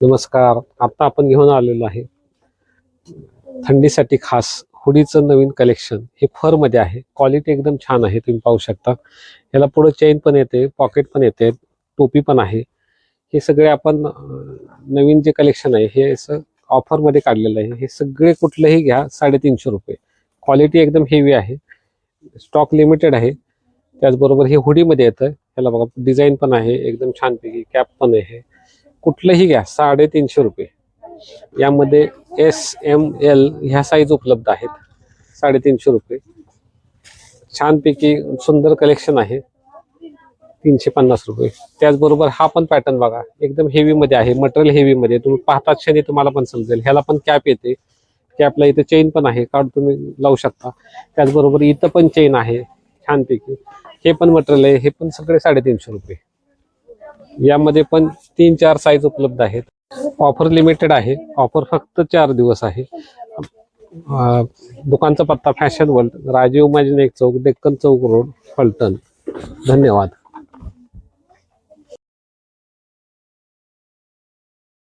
नमस्कार. आता आपण घेऊन आलेलो आहे. थंडीसाठी खास हुडीचं नवीन कलेक्शन हे फरमध्ये आहे. क्वालिटी एकदम छान आहे तुम्ही पाहू शकता. याला पुढे चेन पण येते पॉकेट पण येते टोपी पण आहे. हे सगळे आपण नवीन जे कलेक्शन आहे हे असं ऑफरमध्ये काढलेलं आहे. हे सगळे कुठलंही घ्या साडेतीनशे रुपये. क्वालिटी एकदम हेवी आहे. स्टॉक लिमिटेड आहे. त्याचबरोबर हे हुडीमध्ये येतं. ह्याला बघा डिझाईन पण आहे एकदम छानपैकी कॅप पण आहे. कुठलंही घ्या साडेतीनशे रुपये. यामध्ये एस एम एल ह्या साईज उपलब्ध आहेत साडेतीनशे रुपये. छानपैकी सुंदर कलेक्शन आहे तीनशे पन्नास रुपये. त्याचबरोबर हा पण पॅटर्न बघा एकदम हेवीमध्ये आहे मटेरियल हेवीमध्ये तुम्ही पाहता क्षणी तुम्हाला पण समजेल. ह्याला पण कॅप येते. कॅपला इथे चेन पण आहे काढ तुम्ही लावू शकता. त्याचबरोबर इथं पण चेन आहे छानपैकी. हे पण मटेरियल आहे हे पण सगळे साडेतीनशे रुपये. यामध्ये पण तीन चार साईज उपलब्ध आहेत. ऑफर लिमिटेड आहे. ऑफर फक्त चार दिवस आहे. दुकानचा पत्ता फॅशन वर्ल्ड राजीव माजिनेक चौक डेक्कन चौक रोड फलटण. धन्यवाद.